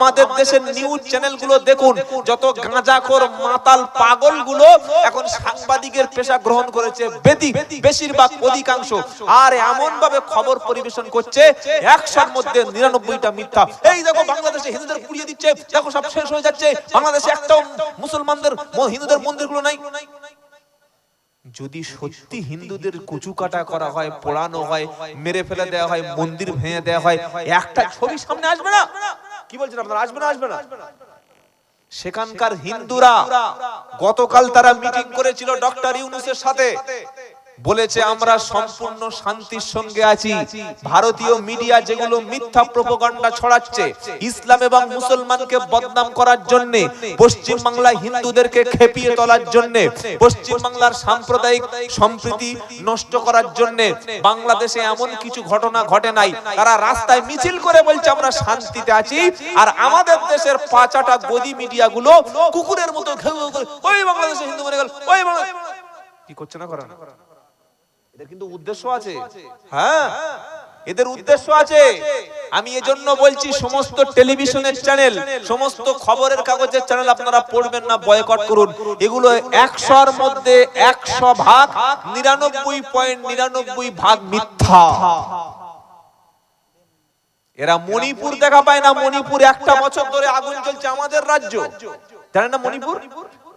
আমাদের দেশের নিউজ চ্যানেলগুলো দেখুন, যত গাঁজাখোর মাতাল পাগলগুলো এখন সাংবাদিকের পেশা গ্রহণ করেছে, বেদি, বেশিরভাগ অধিকাংশ। আর এমন ভাবে খবর পরিবেশন করছে, একশোর মধ্যে নিরানব্বইটা মিথ্যা। এই দেখো, বাংলাদেশে হিন্দুদের পুড়িয়ে দিচ্ছে, দেখো সব শেষ হয়ে যাচ্ছে। বাংলাদেশে একটাও মুসলমানদের হিন্দুদের মন্দিরগুলো নাই। যদি সত্যি হিন্দুদের কুচু কাটা করা হয়, পোড়ানো হয়, মেরে ফেলে দেওয়া হয়, মন্দির ভেঙে দেওয়া হয়, একটা ছবি সামনে আসবে না? কি বলছেন আপনারা? আসবে না আসবে না? সেখানকার হিন্দুরা গতকাল তারা মিটিং করেছিল ডক্টর ইউনুসের সাথে। বলেছে আমরা সম্পূর্ণ শান্তির সঙ্গে আছি। ভারতীয় মিডিয়া যেগুলো মিথ্যা প্রোপাগান্ডা ছড়াচ্ছে ইসলাম এবং মুসলমানকে বদনাম করার জন্য পশ্চিম বাংলায় হিন্দুদেরকে খেপিয়ে তোলার জন্য পশ্চিম বাংলার সাম্প্রদায়িক সম্প্রীতি নষ্ট করার জন্য বাংলাদেশে এমন কিছু ঘটনা ঘটে নাই। তারা রাস্তায় মিছিল করে বলছে আমরা শান্তিতে আছি। আর আমাদের দেশের পাঁচাটা গদি মিডিয়াগুলো কুকুরের মতো ঘেউ ওই বাংলাদেশে হিন্দু মরে গেল ওই বাংলা কি করছে না করা না হ্যাঁ এদের উদ্দেশ্য আছে। আমি এজন্য বলছি, সমস্ত টেলিভিশনের চ্যানেল, সমস্ত খবরের কাগজের চ্যানেল আপনারা পড়বেন না, বয়কট করুন। এগুলো একশোর মধ্যে একশো ভাগ নিরানব্বই পয়েন্ট নিরানব্বই ভাগ মিথ্যা। এরা মণিপুর দেখা পায় না। মণিপুর একটা বছর ধরে আগুন চলছে আমাদের রাজ্য। জানেন না মণিপুর?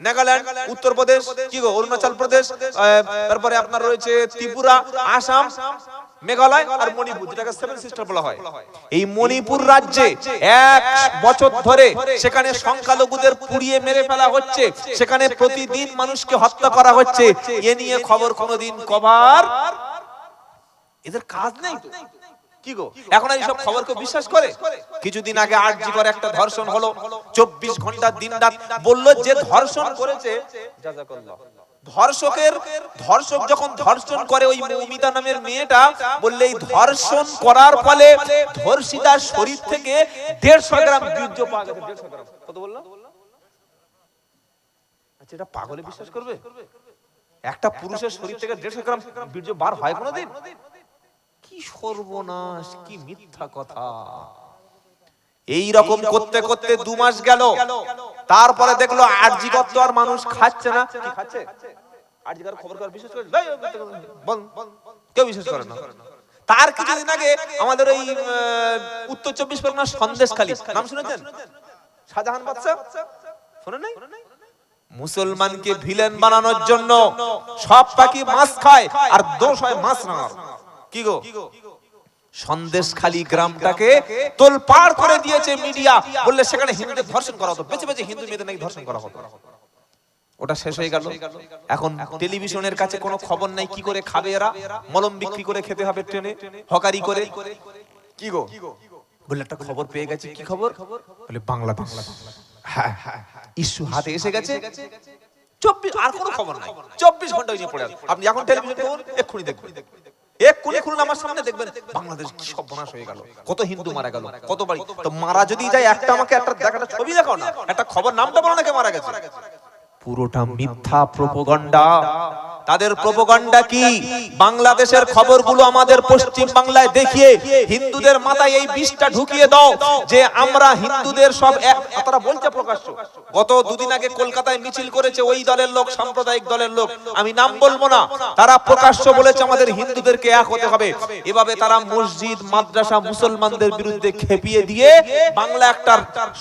নাগাল্যান্ড উত্তরপ্রদেশ কি গো অরুণাচল প্রদেশ তারপরে আপনার রয়েছে ত্রিপুরা আসাম মেঘালয় আর মণিপুর যেটাকে সেভেন সিস্টার বলা হয়। এই মণিপুর রাজ্যে এক বছর ধরে সেখানে সংখ্যালঘুদের পুড়িয়ে মেরে ফেলা হচ্ছে। সেখানে প্রতিদিন মানুষকে হত্যা করা হচ্ছে। এ নিয়ে খবর কোনোদিন কভার। এদের কাজ নেই তো। কি গো? এখন আর এইসব খবরকে বিশ্বাস করে? কিছুদিন আগে আরজি করে একটা ধর্ষণ হলো চব্বিশ ঘণ্টা দিন রাত বলল যে ধর্ষণ করেছে জাযাকাল্লাহ। ধর্ষকের ধর্ষক যখন ধর্ষণ করে ওই মৌমিতা নামের মেয়েটা বললে এই ধর্ষণ করার ফলে ধর্ষিতার শরীর থেকে দেড়শো গ্রাম বীর্য পাওয়া গেছে দেড়শো গ্রাম। কত বললাম আচ্ছা এটা পাগলে বিশ্বাস করবে? একটা পুরুষের শরীর থেকে দেড়শো গ্রাম বীর্য বার হয় কোনোদিন? কি সর্বনাশ কি মিথ্যা কথা। এই রকম করতে করতে দু মাস গেল। তারপরে দেখল আরজিকর তো আর মানুষ খাচ্ছে না। কি খাচ্ছে? আরজিকর খবর কার বিশেষ করে। কেউ বিশেষ করে না। তার কিছুদিন আগে আমাদের ওই উত্তর চব্বিশ পরগনা সন্দেশখালী নাম শুনেছেন? শাহজাহান বাদশা শুনে নাই? মুসলমানকে ভিলেন বানানোর জন্য সব পাখি মাছ খায় আর দোষ হয় মাছ রাঙার কি গো? সন্দেশখালী গ্রামটাকে তোল পার করে দিয়েছে মিডিয়া। বললে সেখানে হিন্দুদের ধর্ষণ করা হতো। বেঁচে বেঁচে হিন্দু মেয়েদের নাকি ধর্ষণ করা হতো। ওটা শেষ হয়ে গেল। এখন টেলিভিশনের কাছে কোনো খবর নাই কি করে খাবে এরা? মলম বিক্রি করে খেতে হবে ট্রেনে হকারি করে। কি গো? বলে একটা খবর পেয়ে গেছে। কি খবর? বলে বাংলাদেশ। হ্যাঁ ইস্যু হাতে এসে গেছে। চব্বিশ আর কোনো খবর নাই। চব্বিশ ঘণ্টা পড়ে। আপনি এখন টেলিভিশন দেখুন এক্ষুনি দেখবেন এক্ষুনি খুলুন আমার সামনে দেখবেন। বাংলাদেশ কি সর্বনাশ হয়ে গেল। কত হিন্দু মারা গেল, কত বাড়ি। তো মারা যদি যায়, একটা আমাকে, একটা দেখাটা ছবি দেখাও না। একটা খবর, নামটা বলো না কে মারা গেছে। পুরোটা মিথ্যা প্রোপাগান্ডা তাদের প্রোপাগান্ডা কি? বাংলাদেশের খবরগুলো আমাদের পশ্চিম বাংলায় দেখিয়ে হিন্দুদের মাথায় এই বিষটা ঢুকিয়ে দাও যে আমরা হিন্দুদের সব এক তারা বলছে প্রকাশ্য। গত দুদিন আগে কলকাতায় মিছিল করেছে ওই দলের লোক, সাম্প্রদায়িক দলের লোক। আমি নাম বলব না। তারা প্রকাশ্য বলেছে আমাদের হিন্দুদেরকে এক হতে হবে। এভাবে তারা মসজিদ, মাদ্রাসা মুসলমানদের বিরুদ্ধে খেপিয়ে দিয়ে বাংলা একটা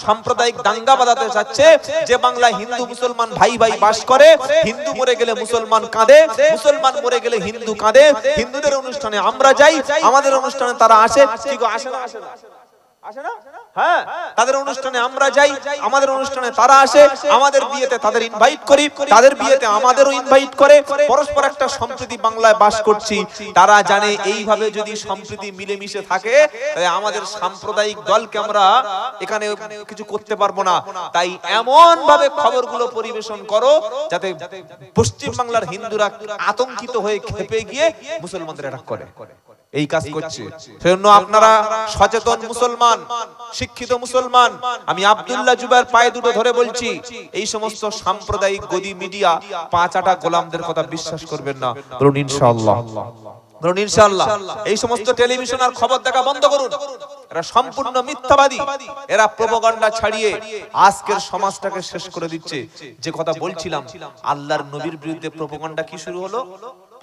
সাম্প্রদায়িক দাঙ্গা বাঁধাতে চাচ্ছে যে বাংলা হিন্দু মুসলমান ভাই ভাই বাস করে, হিন্দু মরে গেলে মুসলমান কাঁদে। মুসলমান মরে গেলে হিন্দু কাঁদে। হিন্দুদের অনুষ্ঠানে আমরা যাই, আমাদের অনুষ্ঠানে তারা আসে। কি আসে না আসে না। হ্যাঁ তাদের অনুষ্ঠানে আমরা যাই আমাদের অনুষ্ঠানে তারা আসে আমাদের বিয়েতে তাদের ইনভাইট করি তাদের বিয়েতে আমাদেরও ইনভাইট করে পরস্পর একটা সম্প্রীতি বাংলায় বাস করছি। তারা জানে এইভাবে যদি সম্প্রীতি মিলেমিশে থাকে তাহলে আমাদের সাম্প্রদায়িক দলকে আমরা এখানে কিছু করতে পারব না। তাই এমন ভাবে খবরগুলো পরিবেশন করো যাতে পশ্চিম বাংলার হিন্দুরা আতঙ্কিত হয়ে খেপে গিয়ে মুসলমানদের অ্যাটাক করে। এই কাজ করছে। সেজন্য আপনারা সচেতন মুসলমান শিক্ষিত মুসলমান। আমি আব্দুল্লাহ জুবাইর পায়ে দুটো ধরে বলছি এই সমস্ত সাম্প্রদায়িক গদি মিডিয়া পাঁচ আটা গোলামদের কথা বিশ্বাস করবেন না। বলুন ইনশাআল্লাহ। ধরুন ইনশাআল্লাহ। এই সমস্ত টেলিভিশন আর খবর দেখা বন্ধ করুন। এরা সম্পূর্ণ মিথ্যাবাদী। এরা প্রোপাগান্ডা ছাড়িয়ে আজকের সমাজটাকে শেষ করে দিচ্ছে। যে কথা বলছিলাম আল্লাহর নবীর বিরুদ্ধে প্রোপাগান্ডা কি শুরু হলো?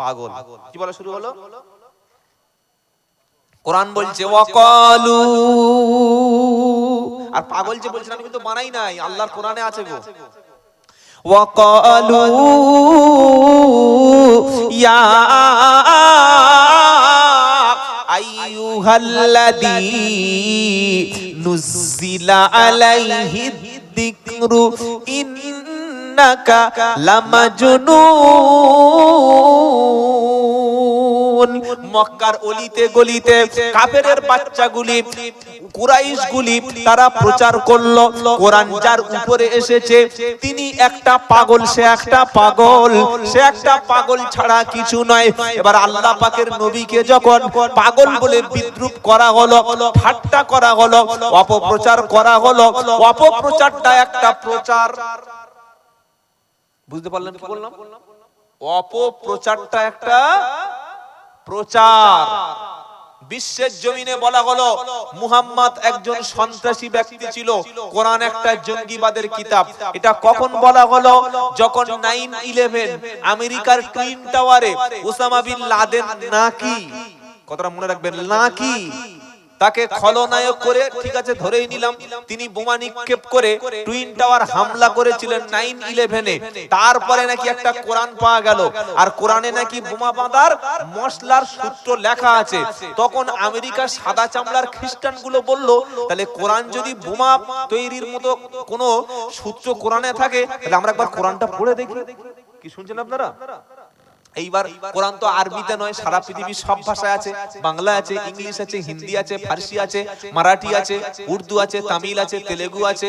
পাগল। কি বলা শুরু হলো? কোরআন বলছে ওয়াকালু আর পাগল যে বলছেন আমি কিন্তু মানাই নাই আল্লাহর কোরআনে আছে গো। ওয়াকালু ইয়া আইয়ুহাল্লাযী নুজিলা আলাইহি যিকরু ইন্নাকা লামাজনুন মক্কার অলিতে গলিতে কাফেরের বাচ্চাগুলি কুরাইশ গুলি তারা প্রচার করল। কোরআন যার উপরে এসেছে, তিনি একটা পাগল, সে একটা পাগল। সে একটা পাগল ছাড়া কিছু নয়। এবার আল্লাহ পাকের নবীকে যখন পাগল বলে বিদ্রুপ করা হলো, ঠাট্টা করা হলো, অপপ্রচার করা হলো, অপপ্রচারটা একটা প্রচার। বুঝতে পারলেন কি বললাম? অপপ্রচারটা একটা প্রচার। বিশ্বের জমিনে বলা হলো, মুহাম্মদ একজন সন্ত্রাসী ব্যক্তি ছিল। কোরআন একটা জঙ্গিবাদের কিতাব। এটা কখন বলা হলো? যখন নাইন ইলেভেন আমেরিকার টুইন টাওয়ারে ওসামা বিন লাদেন নাকি? কথাটা মনে রাখবেন, নাকি? তাকে খলনায়ক করে, ঠিক আছে, ধরেই নিলাম, তিনি বোমা নিক্ষেপ করে টুইন টাওয়ার হামলা করেছিলেন নাইন ইলেভেনে তারপরে নাকি একটা কোরআন পাওয়া গেল, আর কোরআনে নাকি বোমা বাঁধার মশলার সূত্র লেখা আছে। তখন আমেরিকার সাদা চামড়ার খ্রিস্টানগুলো বলল, তাহলে কোরআন যদি বোমা তৈরির মতো কোনো সূত্র কোরআনে থাকে, তাহলে আমরা একবার কোরআনটা পড়ে দেখি। কি শুনছেন আপনারা? এইবার কোরআন তো আরবিতে নয়, সারা পৃথিবীর সব ভাষায় আছে। বাংলা আছে, ইংলিশ আছে, হিন্দি আছে, ফার্সি আছে, মারাঠি আছে, উর্দু আছে, তামিল আছে, তেলেগু আছে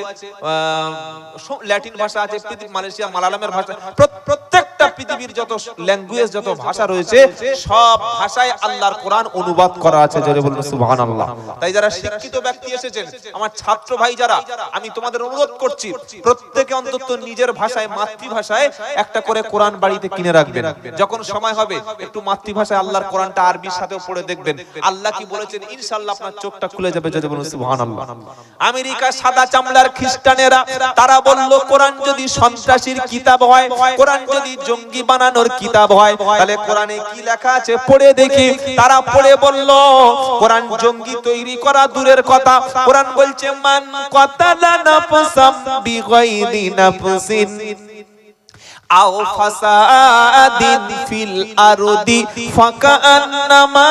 ল্যাটিন ভাষা আছে মালয়েশিয়া মালালামের ভাষা প্র- প্রত্যেকটা পৃথিবীর যত ল্যাঙ্গুয়েজ যত ভাষা রয়েছে, সব ভাষায় আল্লাহর কোরআন অনুবাদ করা আছে যারা বলুন, সুবহানাল্লাহ। তাই যারা শিক্ষিত ব্যক্তি এসেছেন, আমার ছাত্র ভাই যারা, আমি তোমাদের অনুরোধ করছি, প্রত্যেকে অন্তত নিজের ভাষায়, মাতৃভাষায় একটা করে কোরআন বাড়িতে কিনে রাখবেন। যখন সময় হবে, একটু মাতৃভাষায় আল্লাহর কোরআনটা আরবির সাথেও পড়ে দেখবেন। আল্লাহ কি বলেছেন? ইনশাআল্লাহ আপনার চোখটা খুলে যাবে যদি বলুন, সুবহানাল্লাহ। আমেরিকা সাদা চামড়ার খ্রিস্টানেরা, তারা বলল, কোরআন যদি সন্ত্রাসীর কিতাব হয়, কোরআন যদি জঙ্গি বানানোর কিতাব হয়। তাহলে কোরআনে কি লেখা আছে? পড়ে দেখি। তারা পড়ে বলল, কোরআন জঙ্গি তৈরি করা দূরের কথা। কোরআন বলছে, মান কথা কতালা নাফসাম বিগাইরি নাফসিন। আও ফাসাদিন ফিল আরদি ফাকান্নামা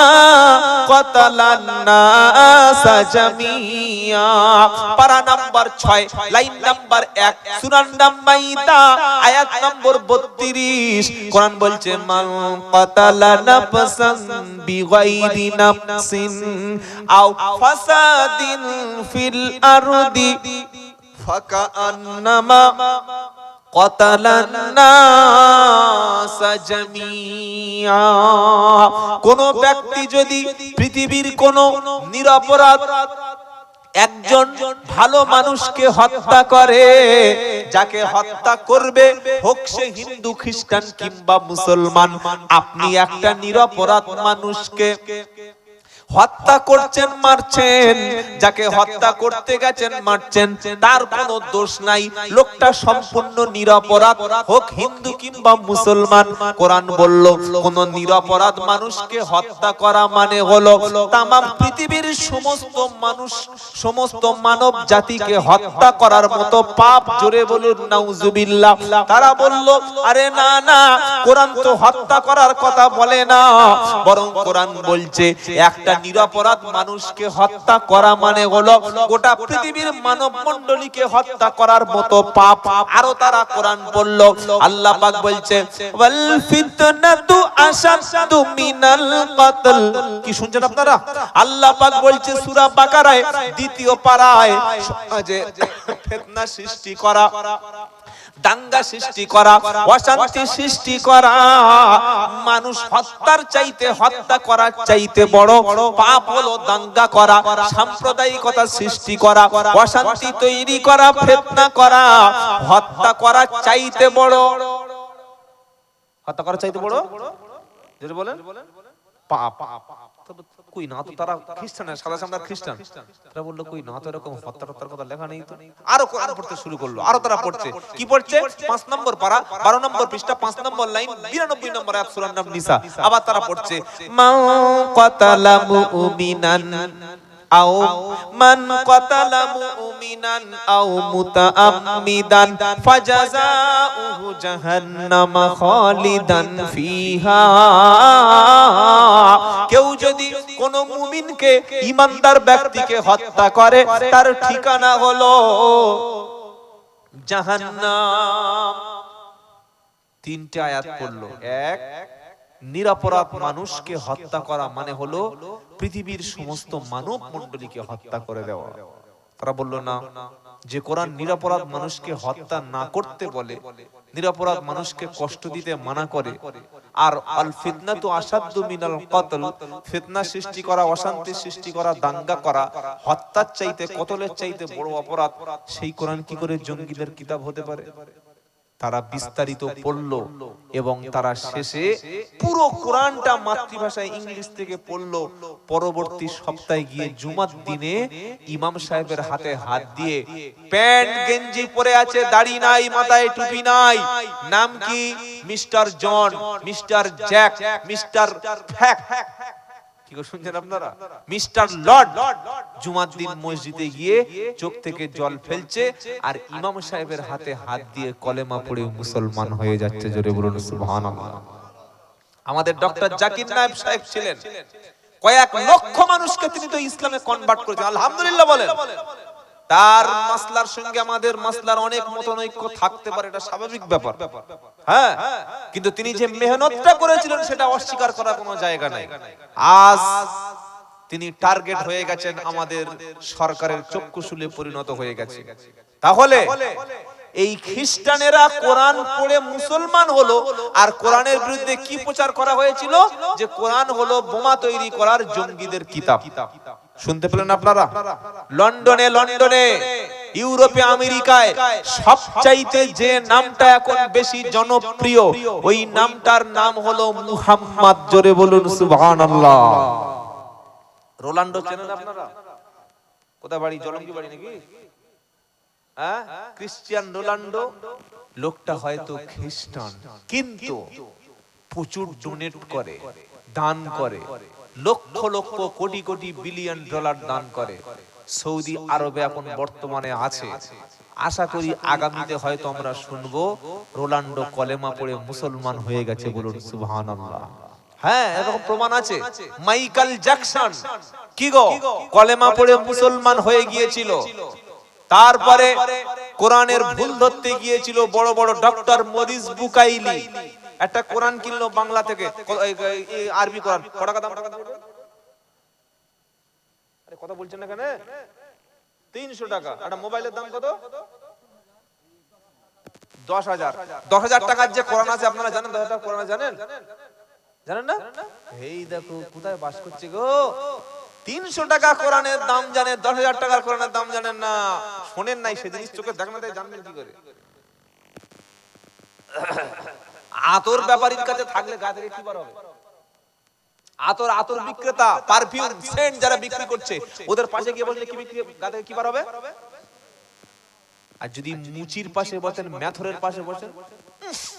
কতালান নাস জামিয়া। পারা নাম্বার 6 লাইন নাম্বার 1 সূরা নাম্বাইতা আয়াত নম্বর 32 কোরআন বলছে, মান কতালা নাফসান বিগাইরি নাফসিন আও ফাসাদিন ফিল আরদি ফাকান্নামা কোন ব্যক্তি যদি পৃথিবীর কোন নিরপরাধ একজন ভালো মানুষকে হত্যা করে, যাকে হত্যা করবে, হোক সে হিন্দু, খ্রিস্টান কিংবা মুসলমান, আপনি একটা নিরপরাধ মানুষকে হত্যা করছেন, মারছেন। যাকে হত্যা করতে গেছেন, মারছেন। তার কোনো দোষ নাই। লোকটা সম্পূর্ণ নিরপরাধ। হোক হিন্দু কিংবা মুসলমান, কোরআন বলল, কোন নিরপরাধ মানুষকে হত্যা করা মানে হলো তামাম পৃথিবীর সমস্ত মানুষ, সমস্ত মানব জাতিকে হত্যা করার মতো পাপ জোরে বলুন, নাউজুবিল্লাহ। তারা বলল, আরে না না, কোরআন তো হত্যা করার কথা বলে না। বরং কোরআন বলছে, একটা নিরপরাধ মানুষকে হত্যা করা মানে হলো গোটা পৃথিবীর মানব মণ্ডলীকে হত্যা করার মতো পাপ। আরও তারা কোরআন বলল আল্লাহ পাক বলছে, ওয়াল ফিতনাতু আশাদ্দু মিনাল কতল। কি শুনছেন আপনারা? আল্লাহ পাক বলছে সূরা বাকারায়, দ্বিতীয় পারায় সমাজে ফিতনা সৃষ্টি করা। দাঙ্গা সৃষ্টি করা, অশান্তি সৃষ্টি করা, মানুষ হত্যার চাইতে হত্যা করার চাইতে বড় পাপ হলো দাঙ্গা করা, সাম্প্রদায়িকতা সৃষ্টি করা, অশান্তি তৈরি করা, ফেতনা করা, হত্যা করার চাইতে বড়। হত্যা করার চাইতে বড়? যেটা বলেন। পাপ। তবে কই না? তো তারা খ্রিস্টান সাদা চামড়ার খ্রিস্টান। তারা বলল, কই না, তো এরকম হত্যা টত্যার কথা লেখা নেই তো। আরও কোরআন পড়তে শুরু করল, আরও তারা পড়ছে। কি পড়ছে? পাঁচ নম্বর পারা, বারো নম্বর পৃষ্ঠা, পাঁচ নম্বর লাইন, বিরানব্বই নম্বর আয়াত সূরার নাম নিসা আবার তারা পড়ছে মা কাতালা মুমিনান আও মান মুমিনান আও মুতাআম্মিদান ফাজাযাউহু জাহান্নাম খালিদান ফিহা। কেউ যদি কোন মুমিনকে ইমানদার ব্যক্তিকে হত্যা করে, তার ঠিকানা হলো জাহান্নাম। তিনটে আয়াত পড়ল। এক, নিরাপরাধ মানুষকে হত্যা করা মানে হলো পৃথিবীর সমস্ত মানব মণ্ডলীকে হত্যা করে দেওয়া। তারা বলল, না, যে কোরআন নিরাপরাধ মানুষকে হত্যা না করতে বলে, নিরাপরাধ মানুষকে কষ্ট দিতে মানা করে, আর আল ফিতনা তো আসাদ্দু মিনাল কতল, ফিতনা সৃষ্টি করা, অশান্তি সৃষ্টি করা, দাঙ্গা করা, হত্যার চাইতে, কতলের চাইতে বড় অপরাধ, সেই কোরআন কি করে জঙ্গিদের কিতাব হতে পারে? তারা বিস্তারিত পড়ল এবং তারা শেষে পুরো কোরআনটা মাতৃভাষায় ইংলিশ থেকে পড়ল। পরবর্তী সপ্তাহে গিয়ে জুমার দিনে ইমাম সাহেবের হাতে হাত দিয়ে প্যান্ট গেঞ্জি পরে আছে দাড়ি নাই মাথায় টুপি নাই। নাম কি? Mister John mister Jack mister ফ্যাক। কি শুনছেন আপনারা? মিস্টার লর্ড জুমার দিন মসজিদে গিয়ে চোখ থেকে জল ফেলছে আর ইমাম সাহেবের হাতে হাত দিয়ে কলেমা পড়ে মুসলমান হয়ে যাচ্ছে, জোরে বলুন আমাদের ডক্টর জাকির নায়েব সাহেব ছিলেন। কয়েক লক্ষ মানুষকে তিনি তো ইসলামে কনভার্ট করেছেন। আলহামদুলিল্লাহ বলেন। তার মাসলার সঙ্গে আমাদের মাসলার অনেক মতনৈক্য থাকতে পারে, এটা স্বাভাবিক ব্যাপার। হ্যাঁ কিন্তু তিনি যে মেহনতটা করেছিলেন সেটা অস্বীকার করার কোনো জায়গা নাই। আজ তিনি টার্গেট হয়ে গেছেন, আমাদের সরকারের চক্ষুশুলে পরিণত হয়ে গেছে। তাহলে এই খ্রিস্টানেরা কোরআন পড়ে মুসলমান হলো, আর কোরআনের বিরুদ্ধে কি প্রচার করা হয়েছিল? যে কোরআন হলো বোমা তৈরি করার জঙ্গিদের কিতাব। শুনতে পেলেন আপনারা? লন্ডনে লন্ডনে, ইউরোপে, আমেরিকায় সবচাইতে যে নামটা এখন বেশি জনপ্রিয়, ওই নামটার নাম হলো মুহাম্মদ, জোরে বলুন সুবহানাল্লাহ। রোলান্ডো চেনেন আপনারা? কোথায় বাড়ি? জলঙ্গি বাড়ি নাকি? হ্যাঁ? ক্রিশ্চিয়ান রোলান্ডো লোকটা হয়তো খ্রিস্টান। কিন্তু প্রচুর ডোনেট করে, দান করে। লক্ষ লক্ষ কোটি কোটি বিলিয়ন ডলার দান করে। সৌদি আরবে এখন বর্তমানে আছে। আশা করি আগামীতে হয়তো আমরা শুনব রোলান্ডো কলেমা পড়ে মুসলমান হয়ে গেছে বলুন সুবহানাল্লাহ। হ্যাঁ এরকম প্রমাণ আছে। মাইকেল জ্যাকসন, কি গো? কলেমা পড়ে মুসলমান হয়ে গিয়েছিল। তারপরে কোরআনের ভুল ধরতে গিয়েছিল বড় বড় ডক্টর মরিস বুকাইলি। একটা কোরআন কিনলো বাংলা থেকে ক- আরবি কোরআন। কত টাকা দাম আরে কথা বলছেন না কেন তিনশো টাকা। একটা মোবাইলের দাম কত? দশ হাজার। দশ হাজার টাকার যে কোরআন আছে, আপনারা জানেন? দশ হাজার কোরআন জানেন? জানেন না? এই দেখো, কোথায় বাস করছে গো? তিনশো টাকা কোরআনের দাম জানে দশ হাজার টাকার কোরআনের দাম জানেন না। শোনেন নাই সে জিনিস চোখে দেখেন না তাই জানবেন কি করে? আতর ব্যাপারীর কাছে থাকলে গাছের কি বার হবে। আতর আতর বিক্রেতা পারফিউম সেন্ট যারা বিক্রি করছে, ওদের পাশে গিয়ে বসলে কি বিক্রি, গাছের কি বার হবে? আর যদি মুচির পাশে বসেন, ম্যাথরের পাশে বসেন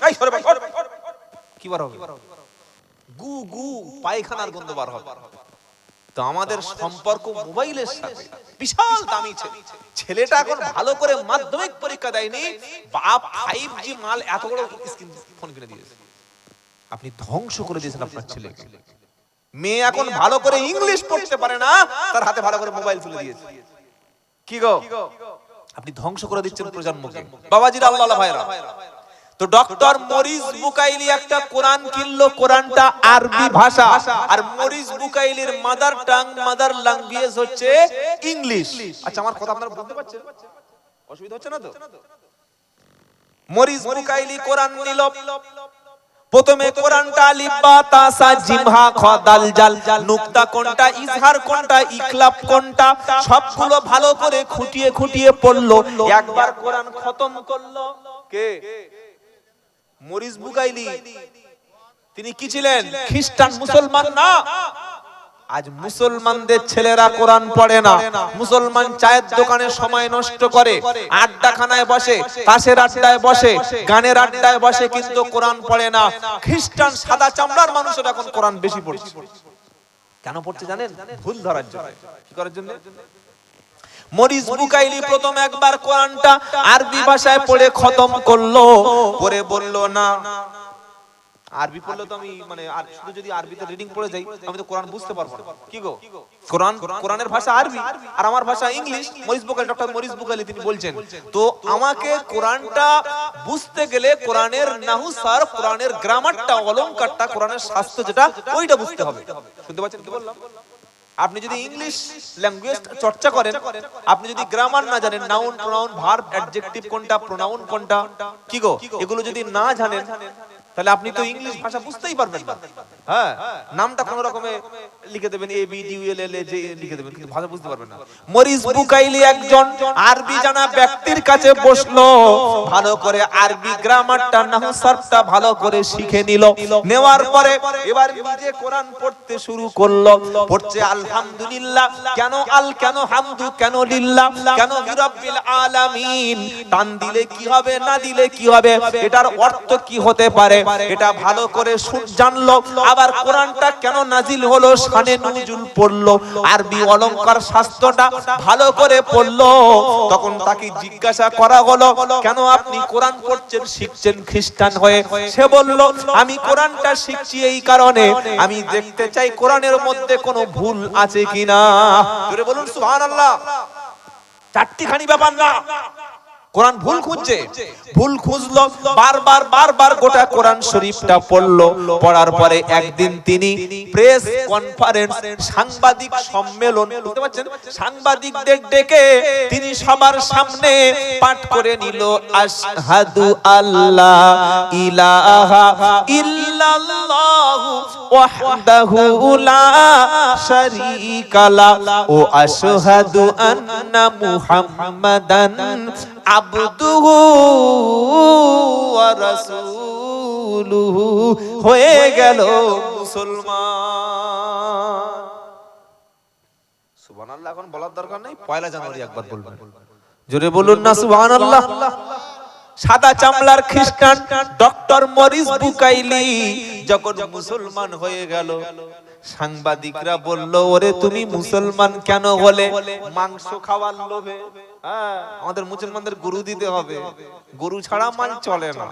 এই সরে কি বার হবে? গু গু, পায়খানার গন্ধ বার হবে। তো আমাদের সম্পর্ক মোবাইলের সাথে। বিশাল দামি ছেলে। ছেলেটা এখন ভালো করে মাধ্যমিক পরীক্ষা দেয়নি বাপ ফাইভ জি মাল এত বড় স্ক্রিন ফোন কিনে দিয়েছে। আপনি ধ্বংস করে দিয়েছেন আপনার ছেলেকে। মেয়ে এখন ভালো করে ইংলিশ পড়তে পারে না তার হাতে ভালো করে মোবাইল তুলে দিয়েছে। কি গো? আপনি ধ্বংস করে দিচ্ছেন প্রজন্মকে। বাবাজির আল্লাহ ভাইরা। তো ডক্টর মরিস বুকাইলি একটা কোরআন কিনলো, কোরআনটা আরবি ভাষা। আর মরিস বুকাইলির মাদার টাং, মাদার ল্যাঙ্গুয়েজ হচ্ছে ইংলিশ। আচ্ছা আমার কথা আপনারা বুঝতে পারছেন? অসুবিধা হচ্ছে না তো? মরিস বুকাইলি কোরআন নিল। প্রথমে কোরআনটা আলিফ বা তা, সা, জিম, হা, খ, দাল, জাল। নুকতা কোনটা, ইজহার কোনটা ইকলাব কোনটা? সবগুলো ভালো করে খুঁটিয়ে খুঁটিয়ে পড়ল। একবার কোরআন খতম করল। কে? মরিস বুকাইলি তিনি কি ছিলেন? খ্রিস্টান মুসলমান না। আজ মুসলমানদের ছেলেরা কোরআন পড়ে না। মুসলমান চায়ের দোকানে সময় নষ্ট করে। আড্ডাখানায় বসে তাসের আড্ডায় বসে, গানের আড্ডায় বসে কিন্তু কোরআন পড়ে না। খ্রিস্টান সাদা চামড়ার মানুষের এখন কোরআন বেশি পড়ছে। কেন পড়ছে জানেন? ভুল ধরার জন্য। কি করার জন্য? মরিস বুকাইলি প্রথম একবার কোরআনটা আরবি ভাষায় পড়ে খতম করল পরে বলল না। আরবি পড়লে তো আমি মানে আর শুধু যদি আরবিতে রিডিং পড়ে যাই আমি তো কোরআন বুঝতে পারব না। কি গো? কোরআন কোরআনের ভাষা আরবি আর আমার ভাষা English Maurice Bucaille doctor Maurice Bucaille তিনি বলছেন। তো আমাকে কোরআনটা বুঝতে গেলে কোরআনের নাহু সার কোরআনের গ্রামারটা অলংকারটা কোরআনের শাস্ত্র যেটা ওইটা বুঝতে হবে। শুনতে পাচ্ছেন কি বললাম? আপনি যদি ইংলিশ ল্যাঙ্গুয়েজ চর্চা করেন আপনি যদি গ্রামার না জানেন নাউন প্রোনাউন ভার্ব অ্যাডজেক্টিভ কোনটা প্রোনাউন কোনটা কি গো? এগুলো যদি না জানেন তাহলে আপনি তো ইংলিশ ভাষা বুঝতেই পারবেন না। হ্যাঁ নামটা কোন রকমে লিখে দেবেন এ বি ডি এল এল যে লিখে দেবেন, কিন্তু ভাষা বুঝতে পারবেন না। মরিস বুকাইলি একজন আরবি জানা ব্যক্তির কাছে বসল, ভালো করে আরবি গ্রামারটা ভালো করে শিখে নিল। নেওয়ার পরে এবার নিজে কোরআন পড়তে শুরু করল, পড়ছে আলহামদুলিল্লাহ, কেন আল, কেন হামদু, কেন লিল্লাহ, কেন আলামিন দিলে কি হবে, না দিলে কি হবে, এটার অর্থ কি হতে পারে? এটা ভালো করে শুন জানলো। আবার কোরআনটা কেন নাজিল হলো? শানে নুজুল পড়ল। আরবি অলংকার শাস্ত্রটা ভালো করে পড়ল। তখন তাকে জিজ্ঞাসা করা হলো কেন আপনি কোরআন পড়ছেন শিখছেন খ্রিস্টান হয়ে? সে বলল আমি কোরআনটা শিখছি এই কারণে। আমি দেখতে চাই কোরআনের মধ্যে কোনো ভুল আছে কিনা? জোরে বলুন সুবহানাল্লাহ। চারটি খানি ব্যাপার না। কোরআন ভুল খুঁজছে। ভুল খুঁজলো বারবার বারবার গোটা কোরআন শরীফটা পড়ল। পড়ার পরে একদিন তিনি প্রেস কনফারেন্স সাংবাদিক সম্মেলন বুঝতে পারছেন? সাংবাদিকদের ডেকে তিনি সবার সামনে পাঠ করে নিল আশহাদু আল্লাহ ইলাহা ইল্লাল্লাহু ওয়াহদাহু লা শারীকা লা। ও আশহাদু আন্না মুহাম্মাদান আবদুহু ওয়া রাসূলুহু। হয়ে গেল মুসলমান। সুবহানাল্লাহ এখন বলার দরকার নেই পয়লা জানুয়ারি একবার বলবেন। জোরে বলুন না সুবহানাল্লাহ। সাদা চামলার খ্রিস্টান ডক্টর মরিস বুকাইলি যখন মুসলমান হয়ে গেল। সাংবাদিকরা বলল ওরে তুমি মুসলমান কেন হলে? মাংস খাওয়ার লোভে। হ্যাঁ, আমাদের মুসলমানদের গরু দিতে হবে। গরু ছাড়া মাল চলে না।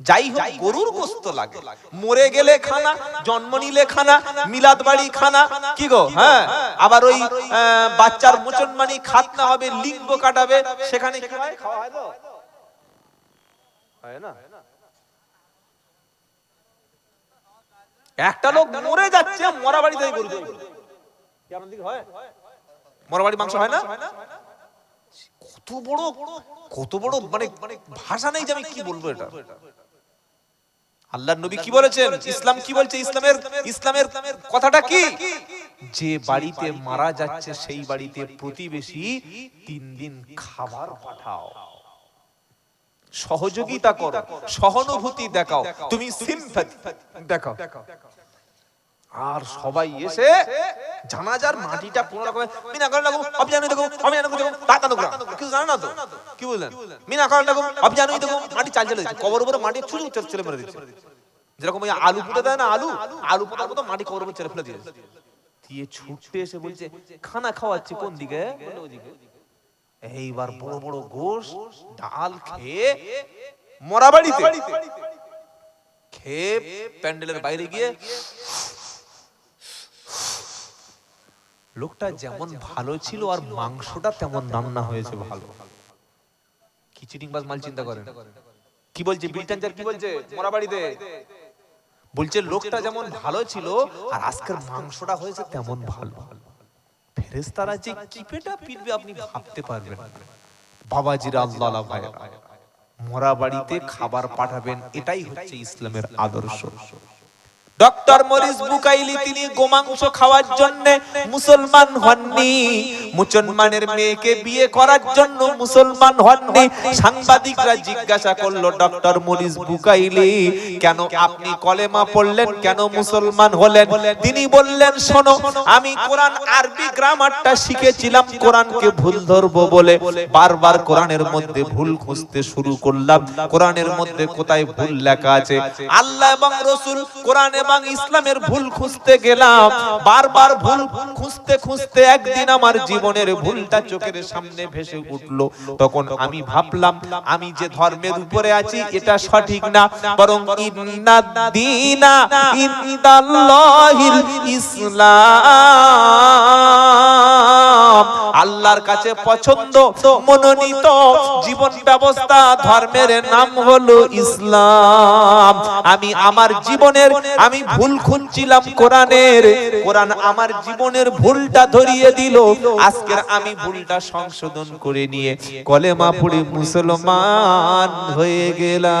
যাই হোক গরুর গোস্ত লাগে। মরে গেলে খানা জন্ম নিলে খানা মিলাদ বাড়ি খানা। কি গো? হ্যাঁ আবার ওই বাচ্চার মুসলমানি খাতনা হবে লিঙ্গ কাটাবে। সেখানে হয়? খাওয়া হয় হয় না? একটা লোক মরে যাচ্ছে মরা বাড়িতে গরু দেয় কি আপনার দিকে হয়? মরা বাড়ি মাংস হয় না? কত বড় কত বড় মানে মানে ভাষা নেই যে আমি কি বলব এটা। আল্লাহর নবী কি বলেছেন? ইসলাম কি বলছে? ইসলামের ইসলামের কথাটা কি? যে বাড়িতে মারা যাচ্ছে সেই বাড়িতে প্রতিবেশী তিন দিন খাবার পাঠাও। সহযোগিতা করো সহানুভূতি দেখাও তুমি সিম্প্যাথি দেখাও। আর সবাই এসে জানাজার মাটিটা পুরো রকম মিনা করে লাগো অভিযান দেখো অভিযান দেখো টাকা দেখো কিছু জানো না তো কি বললেন? মিনা করে লাগো অভিযান দেখো মাটি চাল চলে কবর উপরে মাটি ছুঁড়ে চলে চলে মেরে দিচ্ছে যেরকম ওই আলু পুঁতে দেয় না আলু? আলু। পোতার মতো মাটি কবর উপরে ছেড়ে ফেলে দিয়েছে। দিয়ে ছুটতে এসে বলছে খানা খাওয়াচ্ছে কোন দিকে? বলে ওদিকে এইবার বড় বড় গোশ ডাল খেয়ে মরা বাড়িতে। খেয়ে প্যান্ডেলের বাইরে গিয়ে লোকটা যেমন ভালো ছিল আর মাংসটা তেমন রান্না হয়েছে ভালো। চিটিং বাস মাল চিন্তা করেন। কি বলছে ব্রিটেনজার কি বলছে? মরা বাড়িতে। বলছে লোকটা যেমন ভালো ছিল আর আজকের মাংসটা হয়েছে তেমন ভালো। ভালো। ফেরেশতারা যে কিপেটা পিটবে আপনি ভাবতে পারবেন বাবাজিরা আল্লাহ ভাইয়েরা মরা বাড়িতে খাবার পাঠাবেন, এটাই হচ্ছে ইসলামের আদর্শ। ডক্টর মরিস বুকাইলি, তিনি গোমাংস খাওয়ার জন্য মুসলমান হননি। মুসলমানের মেয়েকে বিয়ে করার জন্য মুসলমান হননি। সাংবাদিকরা জিজ্ঞাসা করল, ডক্টর মরিস বুকাইলি, কেন আপনি কলেমা পড়লেন? কেন মুসলমান হলেন? তিনি বললেন, শোনো, আমি কোরআন, আরবি গ্রামারটা শিখেছিলাম। কোরআনকে ভুল ধরবো বলে বারবার কোরআনের মধ্যে ভুল খুঁজতে শুরু করলাম। কোরআনের মধ্যে কোথায় ভুল লেখা আছে? আল্লাহ এবং রসুল কোরআন এবং ইসলামের ভুল খুঁজতে গেলাম। বারবার ভুল খুঁজতে খুঁজতে একদিন আমার জীবনের ভুলটা চোখের সামনে ভেসে উঠল। তখন আমি ভাবলাম, আমি যে ধর্মের উপরে আছি, এটা সঠিক না, বরং ইন্নাদ্দিনা ইন্দাল্লাহিল ইসলাম। আল্লাহর কাছে পছন্দ, মনোনীত। জীবন ব্যবস্থা, ধর্মের নাম হলো ইসলাম। আমি আমার জীবনের, আমি ভুল খুঁজছিলাম কোরআনের। কোরআন আমার জীবনের ভুলটা ধরিয়ে দিল। আজকে আমি ভুলটা সংশোধন করে নিয়ে কলেমা পড়ে মুসলমান হয়ে গেলাম।